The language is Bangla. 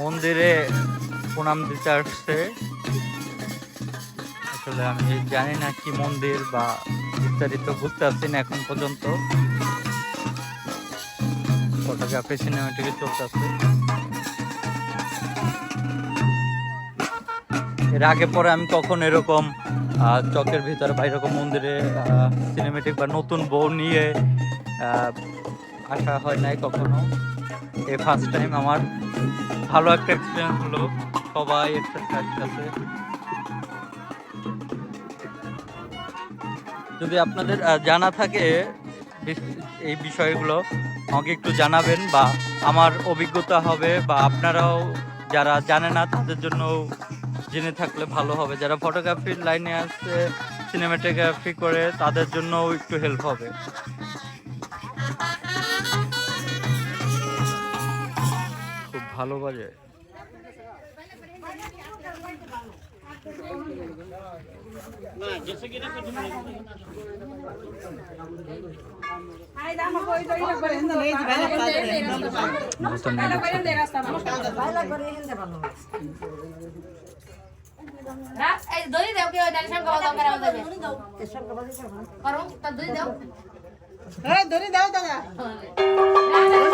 মন্দিরে প্রণাম দিতে আসছে। আসলে আমি জানি না কি মন্দির বা বিস্তারিত ঘুরতে আসছি না এখন পর্যন্ত। ফটোগ্রাফি সিনেমাটিকে চলতে আছে। এর আগে পরে আমি কখন এরকম চকের ভিতরে বা এরকম মন্দিরে সিনেমেটিক বা নতুন বউ নিয়ে আসা হয় নাই কখনো। এই ফার্স্ট টাইম আমার ভালো একটা এক্সপিরিয়েন্স হলো। সবাই একসাথে আসতেছে যদি আপনাদের জানা থাকে এই বিষয়গুলো, আমাকে একটু জানাবেন বা আমার অভিজ্ঞতা হবে বা আপনারাও যারা জানে না, তাদের জন্য জেনে থাকলে ভালো হবে। যারা ফটোগ্রাফির লাইনে আসছে সিনেমাটোগ্রাফি করে, তাদের জন্যও একটু হেল্প হবে। ভালো বাজে। দই দাও কি ওই ডালি সামনে দাও করে আমাদের করো তা দই দাও ধরে দাও দাদা। না,